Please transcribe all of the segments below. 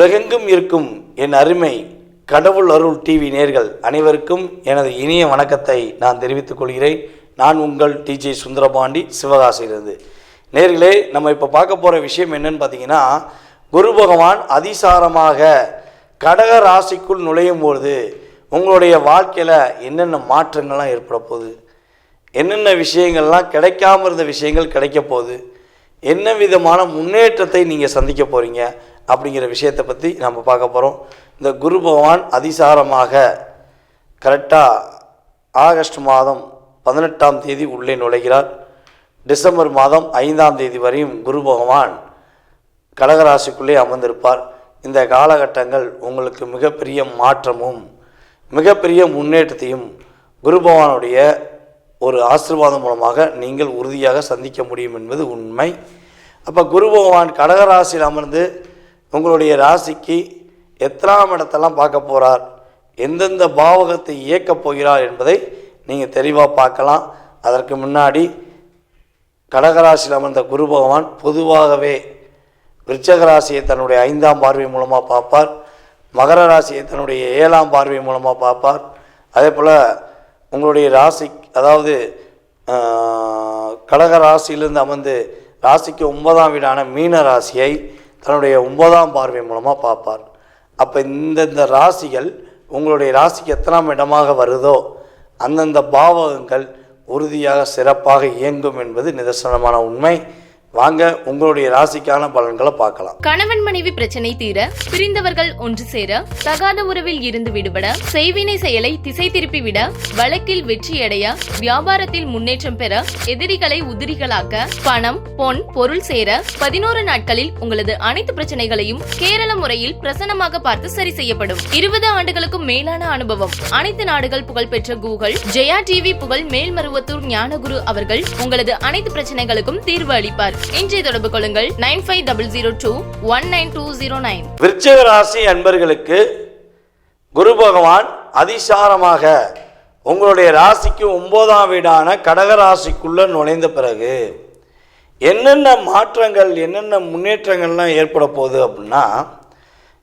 உலகெங்கும் இருக்கும் என் அருமை கடவுள் அருள் டிவி நேர்கள் அனைவருக்கும் எனது இனிய வணக்கத்தை நான் தெரிவித்துக் கொள்கிறேன். நான் உங்கள் டிஜே சுந்தரபாண்டி சிவகாசியிலிருந்து. நேர்களே நம்ம இப்போ பார்க்க போகிற விஷயம் என்னன்னு பார்த்தீங்கன்னா குரு பகவான் அதிசாரமாக கடக ராசிக்குள் நுழையும் பொழுது உங்களுடைய வாழ்க்கையில் என்னென்ன மாற்றங்கள்லாம் ஏற்பட போகுது? என்னென்ன விஷயங்கள்லாம் கிடைக்காம இருந்த விஷயங்கள் கிடைக்க போகுது? என்ன விதமான முன்னேற்றத்தை நீங்கள் சந்திக்க போகிறீங்க அப்படிங்கிற விஷயத்தை பற்றி நம்ம பார்க்க போகிறோம் இந்த குரு பகவான் அதிசாரமாக கரெக்டாக ஆகஸ்ட் மாதம் பதினெட்டாம் தேதி உள்ளே நுழைகிறார். டிசம்பர் மாதம் ஐந்தாம் தேதி வரையும் குரு பகவான் கடகராசிக்குள்ளே அமர்ந்திருப்பார். இந்த காலகட்டங்கள் உங்களுக்கு மிகப்பெரிய மாற்றமும் மிகப்பெரிய முன்னேற்றத்தையும் குரு பகவானுடைய ஒரு ஆசீர்வாதம் மூலமாக நீங்கள் உறுதியாக சந்திக்க முடியும் என்பது உண்மை. அப்போ குரு பகவான் கடகராசியில் அமர்ந்து உங்களுடைய ராசிக்கு எத்தனாம் இடத்தெல்லாம் பார்க்க போகிறார் எந்தெந்த பாவகத்தை இயக்கப் போகிறார் என்பதை நீங்கள் தெளிவாக பார்க்கலாம். அதற்கு முன்னாடி கடகராசியில் அமர்ந்த குரு பகவான் பொதுவாகவே விருச்சக ராசியை தன்னுடைய ஐந்தாம் பார்வை மூலமாக பார்ப்பார். மகர ராசியை தன்னுடைய ஏழாம் பார்வை மூலமாக பார்ப்பார். அதே போல் உங்களுடைய ராசி அதாவது கடக ராசியிலிருந்து அமர்ந்து ராசிக்கு ஒன்பதாம் வீடான மீன ராசியை தன்னுடைய ஒன்பதாம் பார்வை மூலமாக பார்ப்பார். அப்போ இந்தந்த ராசிகள் உங்களுடைய ராசிக்கு எத்தனாம் இடமாக வருதோ அந்தந்த பாவகங்கள் உறுதியாக சிறப்பாக இயங்கும் என்பது நிதர்சனமான உண்மை. வாங்க உங்களுடைய ராசிக்கான பலன்களை பார்க்கலாம். கணவன் மனைவி பிரச்சனை தீர பிரிந்தவர்கள் ஒன்று சேர தகாத உறவில் இருந்து விடுபட செய்வினை செயலை திசை திருப்பி விட வழக்கில் வெற்றியடைய வியாபாரத்தில் முன்னேற்றம் பெற எதிரிகளை உதிரிகளாக்க பணம் பொன் பொருள் சேர பதினோரு நாட்களில் உங்களது அனைத்து பிரச்சனைகளையும் கேரள முறையில் பிரசன்னமாக பார்த்து சரி செய்யப்படும். இருபது ஆண்டுகளுக்கும் மேலான அனுபவம். அனைத்து நாடுகள் புகழ்பெற்ற கூகுள் ஜெயா டிவி புகழ் மேல்மருவத்தூர் ஞானகுரு அவர்கள் உங்களது அனைத்து பிரச்சனைகளுக்கும் தீர்வு அளிப்பார். இன்றைய தொடர்பு கொள்ளுங்கள். Nine five double zero two one nine two zero nine. விருச்சிக ராசி அன்பர்களுக்கு குரு பகவான் அதிசாரமாக உங்களுடைய ராசிக்கு ஒன்பதாம் வீடான கடக ராசிக்குள்ளே நுழைந்த பிறகு என்னென்ன மாற்றங்கள் என்னென்ன முன்னேற்றங்கள்லாம் ஏற்பட போகுது அப்படின்னா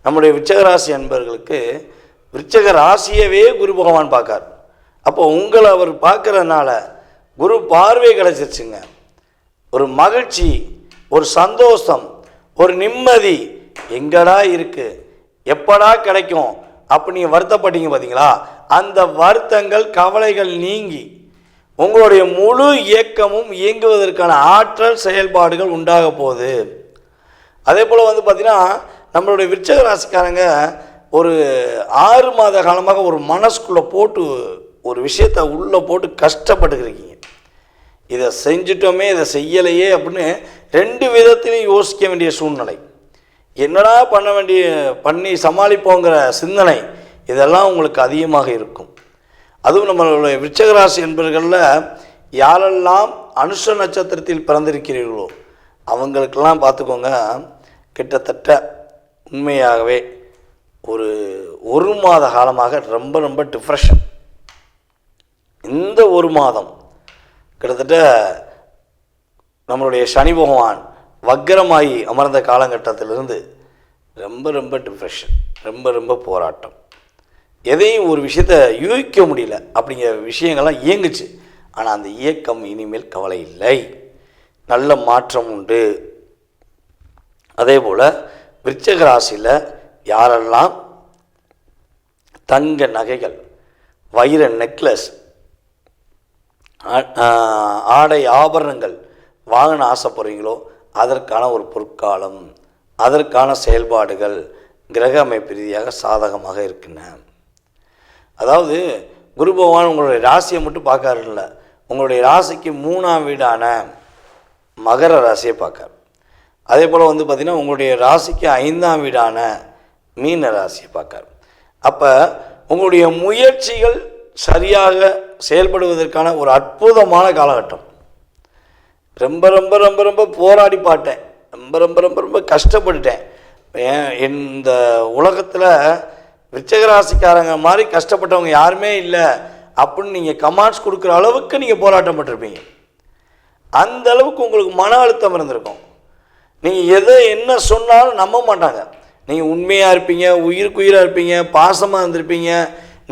நம்முடைய விருச்சகராசி அன்பர்களுக்கு விருச்சக ராசியவே குரு பகவான் பார்க்கார். அப்போ உங்களை அவர் பார்க்குறதுனால குரு பார்வை கிடச்சிருச்சுங்க. ஒரு மகிழ்ச்சி ஒரு சந்தோஷம் ஒரு நிம்மதி எங்கடா இருக்குது எப்படா கிடைக்கும்? அப்படி நீங்கள் வருத்தப்பட்டீங்க பார்த்தீங்களா அந்த வருத்தங்கள் கவலைகள் நீங்கி உங்களுடைய முழு இயக்கமும் இயங்குவதற்கான ஆற்றல் செயல்பாடுகள் உண்டாக போகுது. அதே போல் வந்து பார்த்திங்கன்னா நம்மளுடைய விருச்சக ராசிக்காரங்க ஒரு ஆறு மாத காலமாக ஒரு மனசுக்குள்ளே போட்டு ஒரு விஷயத்தை உள்ளே போட்டு கஷ்டப்பட்டுக்கிறீங்க இதை செஞ்சிட்டோமே இதை செய்யலையே அப்படின்னு ரெண்டு விதத்திலையும் யோசிக்க வேண்டிய சூழ்நிலை. என்னடா பண்ண வேண்டிய பண்ணி சமாளிப்போங்கிற சிந்தனை இதெல்லாம் உங்களுக்கு அதிகமாக இருக்கும். அதுவும் நம்மளுடைய விருச்சகராசி என்பர்களில் யாரெல்லாம் அனுஷ நட்சத்திரத்தில் பிறந்திருக்கிறீர்களோ அவங்களுக்கெல்லாம் பார்த்துக்கோங்க கிட்டத்தட்ட உண்மையாகவே ஒரு ஒரு மாத காலமாக ரொம்ப ரொம்ப டிப்ரெஷன் இந்த ஒரு மாதம் கிட்டத்தட்ட நம்மளுடைய சனி பகவான் வக்கரமாகி அமர்ந்த காலகட்டத்திலிருந்து ரொம்ப ரொம்ப டிப்ரெஷன் ரொம்ப ரொம்ப போராட்டம். எதையும் ஒரு விஷயத்தை யூகிக்க முடியல அப்படிங்கிற விஷயங்கள்லாம் இயங்குச்சு. ஆனால் அந்த இயக்கம் இனிமேல் கவலை இல்லை. நல்ல மாற்றம் உண்டு. அதே போல் விருச்சக ராசியில் யாரெல்லாம் தங்க நகைகள் வைர நெக்லஸ் ஆடை ஆபரணங்கள் வாங்கின ஆசைப்படுறீங்களோ அதற்கான ஒரு பொற்காலம் அதற்கான செயல்பாடுகள் கிரக அமைப்பு ரீதியாக சாதகமாக இருக்கின்றன. அதாவது குரு பகவான் உங்களுடைய ராசியை மட்டும் பார்க்காருல்ல உங்களுடைய ராசிக்கு மூணாம் வீடான மகர ராசியை பார்க்கார். அதே போல் வந்து பார்த்திங்கன்னா உங்களுடைய ராசிக்கு ஐந்தாம் வீடான மீன ராசியை பார்க்கார். அப்போ உங்களுடைய முயற்சிகள் சரியாக செயல்படுவதற்கான ஒரு அற்புதமான காலகட்டம். ரொம்ப ரொம்ப ரொம்ப ரொம்ப போராடி பாட்டேன். ரொம்ப ரொம்ப ரொம்ப ரொம்ப கஷ்டப்பட்டுட்டேன். ஏன் இந்த உலகத்தில் விச்சகராசிக்காரங்க மாதிரி கஷ்டப்பட்டவங்க யாருமே இல்லை அப்படின்னு நீங்கள் கமாண்ட்ஸ் கொடுக்குற அளவுக்கு நீங்கள் போராட்டம் பட்டிருப்பீங்க அந்த அளவுக்கு உங்களுக்கு மன அழுத்தம் இருந்திருக்கும். நீங்கள் எதை என்ன சொன்னாலும் நம்ப மாட்டாங்க. நீங்கள் உண்மையாக இருப்பீங்க உயிருக்குயிராக இருப்பீங்க பாசமாக இருந்திருப்பீங்க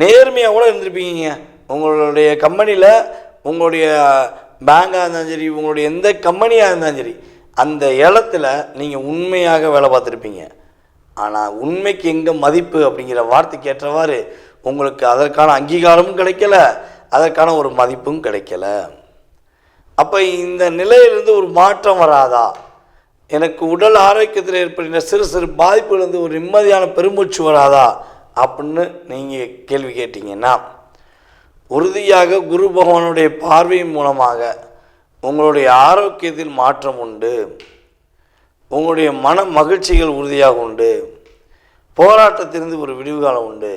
நேர்மையாக கூட இருந்திருப்பீங்க. உங்களுடைய கம்பெனியில் உங்களுடைய பேங்காக இருந்தாலும் சரி உங்களுடைய எந்த கம்பெனியாக இருந்தாலும் சரி அந்த இடத்துல நீங்கள் உண்மையாக வேலை பார்த்துருப்பீங்க. ஆனால் உண்மைக்கு எங்கே மதிப்பு அப்படிங்கிற வார்த்தைக்கு ஏற்றவாறு உங்களுக்கு அதற்கான அங்கீகாரமும் கிடைக்கல அதற்கான ஒரு மதிப்பும் கிடைக்கல. அப்போ இந்த நிலையிலிருந்து ஒரு மாற்றம் வராதா? எனக்கு உடல் ஆரோக்கியத்தில் ஏற்படுகிற சிறு சிறு பாதிப்புலேருந்து ஒரு நிம்மதியான பெருமூச்சு வராதா? அப்படின்னு நீங்கள் கேள்வி கேட்டிங்கன்னா உறுதியாக குரு பகவானுடைய பார்வையின் மூலமாக உங்களுடைய ஆரோக்கியத்தில் மாற்றம் உண்டு. உங்களுடைய மன மகிழ்ச்சிகள் உறுதியாக உண்டு. போராட்டத்திலிருந்து ஒரு விடிவு காலம் உண்டு.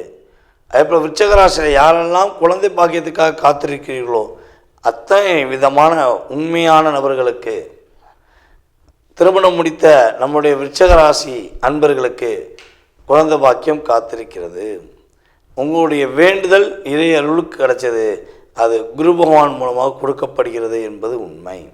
அதேபோல் விருச்சகராசியில் யாரெல்லாம் குழந்தை பாக்கியத்துக்காக காத்திருக்கிறீர்களோ அத்தனை விதமான உண்மையான நபர்களுக்கு திருமணம் முடித்த நம்முடைய விருச்சகராசி அன்பர்களுக்கு குழந்தை பாக்கியம் காத்திருக்கிறது. உங்களுடைய வேண்டுதல் இறை அருளுக்கு கிடைச்சது. அது குரு பகவான் மூலமாக கொடுக்கப்படுகிறது என்பது உண்மை.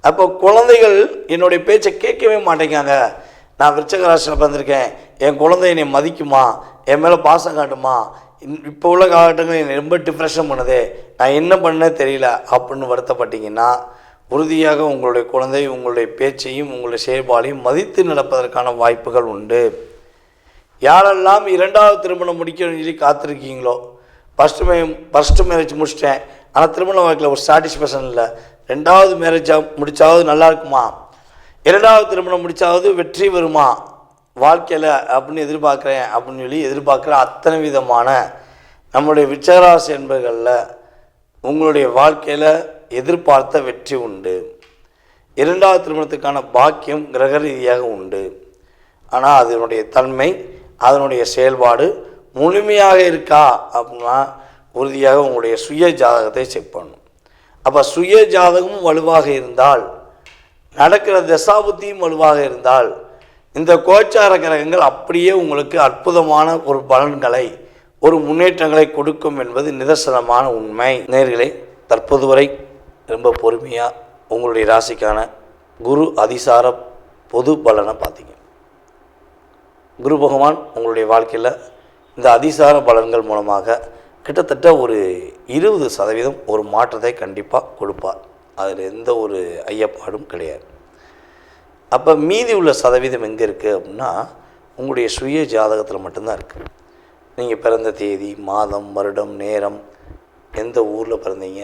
அப்போ குழந்தைகள் என்னுடைய பேச்சை கேட்கவே மாட்டேங்காங்க. நான் விருச்சக ராசியில் பிறந்திருக்கேன். என் குழந்தை என்னை மதிக்குமா? என் மேலே பாசம் காட்டுமா? இன்- இப்போ உள்ள காலகட்டங்கள் என்னை ரொம்ப டிப்ரெஷன் பண்ணுதே. நான் என்ன பண்ணே தெரியல அப்படின்னு வருத்தப்பட்டீங்கன்னா உறுதியாக உங்களுடைய குழந்தை உங்களுடைய பேச்சையும் உங்களுடைய செயல்பாடையும் மதித்து நடப்பதற்கான வாய்ப்புகள் உண்டு. யாரெல்லாம் இரண்டாவது திருமணம் முடிக்கணும்னு சொல்லி காத்திருக்கீங்களோ ஃபஸ்ட்டு மே ஃபஸ்ட்டு மேரேஜ் முடிச்சிட்டேன். ஆனால் திருமண வாழ்க்கையில் ஒரு சாட்டிஸ்ஃபேக்ஷன் இல்லை. ரெண்டாவது மேரேஜாக முடித்தாவது நல்லா இருக்குமா? இரண்டாவது திருமணம் முடித்தாவது வெற்றி வருமா? வாழ்க்கையில் அப்படின்னு எதிர்பார்க்குறேன் அப்படின்னு சொல்லி எதிர்பார்க்குற அத்தனை விதமான நம்முடைய விச்சராசி என்பர்களில் உங்களுடைய வாழ்க்கையில் எதிர்பார்த்த வெற்றி உண்டு. இரண்டாவது திருமணத்துக்கான பாக்கியம் கிரக ரீதியாக உண்டு. ஆனால் அதனுடைய தன்மை அதனுடைய செயல்பாடு முழுமையாக இருக்கா அப்படின்னா உறுதியாக உங்களுடைய சுய ஜாதகத்தை செக் பண்ணணும். அப்போ சுய ஜாதகமும் வலுவாக இருந்தால் நடக்கிற தசாபுத்தியும் வலுவாக இருந்தால் இந்த கோச்சார கிரகங்கள் அப்படியே உங்களுக்கு அற்புதமான ஒரு பலன்களை ஒரு முன்னேற்றங்களை கொடுக்கும் என்பது நிதர்சனமான உண்மை. நேர்களே தற்போது வரை ரொம்ப பொறுமையாக உங்களுடைய ராசிக்கான குரு அதிசார பொது பலனை பார்த்தீங்க. குரு பகவான் உங்களுடைய வாழ்க்கையில் இந்த அதிசார பலன்கள் மூலமாக கிட்டத்தட்ட ஒரு இருபது சதவீதம் ஒரு மாற்றத்தை கண்டிப்பாக கொடுப்பார். அதில் எந்த ஒரு ஐயப்பாடும் கிடையாது. அப்போ மீதி உள்ள சதவீதம் எங்கே இருக்குது அப்படின்னா உங்களுடைய சுய ஜாதகத்தில் மட்டும்தான் இருக்குது நீங்கள் பிறந்த தேதி மாதம் வருடம் நேரம் எந்த ஊரில் பிறந்தீங்க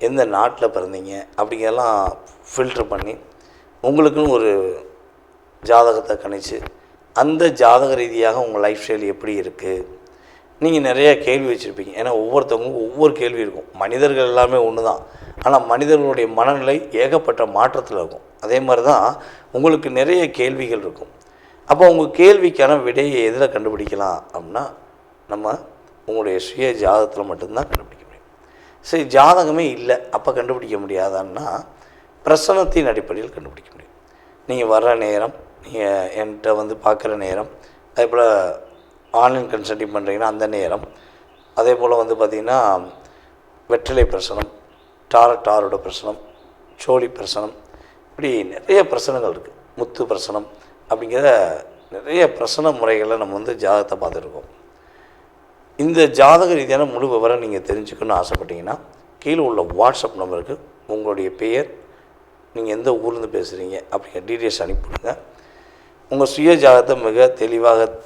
எந்த நாட்டில் பிறந்தீங்க அப்படிங்கெல்லாம் ஃபில்ட்ரு பண்ணி உங்களுக்குன்னு ஒரு ஜாதகத்தை கணிச்சு அந்த ஜாதக ரீதியாக உங்கள் லைஃப் ஸ்டைல் எப்படி இருக்குது நீங்கள் நிறைய கேள்வி வச்சுருப்பீங்க. ஏன்னா ஒவ்வொருத்தவங்களுக்கும் ஒவ்வொரு கேள்வி இருக்கும். மனிதர்கள் எல்லாமே ஒன்று தான் ஆனால் மனிதர்களுடைய மனநிலை ஏகப்பட்ட மாற்றத்தில் இருக்கும். அதே மாதிரி தான் உங்களுக்கு நிறைய கேள்விகள் இருக்கும். அப்போ உங்கள் கேள்விக்கான விடையை எதில் கண்டுபிடிக்கலாம் அப்படின்னா நம்ம உங்களுடைய சுய ஜாதகத்தில் மட்டும்தான் கண்டுபிடிக்க முடியும். சரி ஜாதகமே இல்லை. அப்போ கண்டுபிடிக்க முடியாதான்னா பிரசனத்தின் அடிப்படையில் கண்டுபிடிக்க முடியும். நீங்கள் வர்ற நேரம் நீங்கள் என்கிட்ட வந்து பார்க்குற நேரம் அதே போல் ஆன்லைன் கன்சல்டிங் பண்ணுறீங்கன்னா அந்த நேரம். அதே போல் வந்து பார்த்திங்கன்னா வெற்றிலை பிரசனம் டாரட் டாரோட பிரசனம் சோழி பிரசனம் இப்படி நிறைய பிரசனங்கள் இருக்குது முத்து பிரசனம் அப்படிங்கிற நிறைய பிரசன முறைகளை நம்ம வந்து ஜாதகத்தை பார்த்துருக்கோம். இந்த ஜாதக ரீதியான முழு விவரம் நீங்கள் தெரிஞ்சுக்கணும்னு ஆசைப்பட்டீங்கன்னா கீழே உள்ள வாட்ஸ்அப் நம்பருக்கு உங்களுடைய பெயர் நீங்கள் எந்த ஊர்லேருந்து பேசுகிறீங்க அப்படிங்கிற டீட்டெயில்ஸ் அனுப்பிவிடுங்க உங்கள் சுய ஜாதகத்தை மிக தெளிவாக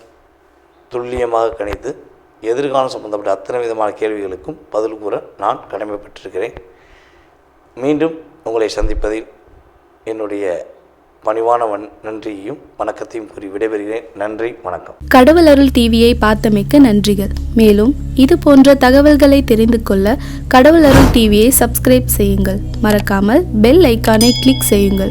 துல்லியமாக கணித்து எதிர்காலம் சம்பந்தப்பட்ட அத்தனை விதமான கேள்விகளுக்கும் பதில் கூற நான் கடமைப்பட்டிருக்கிறேன். மீண்டும் உங்களை சந்திப்பதில் என்னுடைய பணிவான வன்- நன்றியையும் வணக்கத்தையும் கூறி விடைபெறுகிறேன். நன்றி வணக்கம். கடவுள் அருள் டிவியை பார்த்தமைக்க நன்றிகள். மேலும் இது போன்ற தகவல்களை தெரிந்து கொள்ள கடவுள் அருள் டிவியை சப்ஸ்கிரைப் செய்யுங்கள். மறக்காமல் பெல் ஐக்கானை கிளிக் செய்யுங்கள்.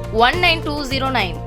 one nine two zero nine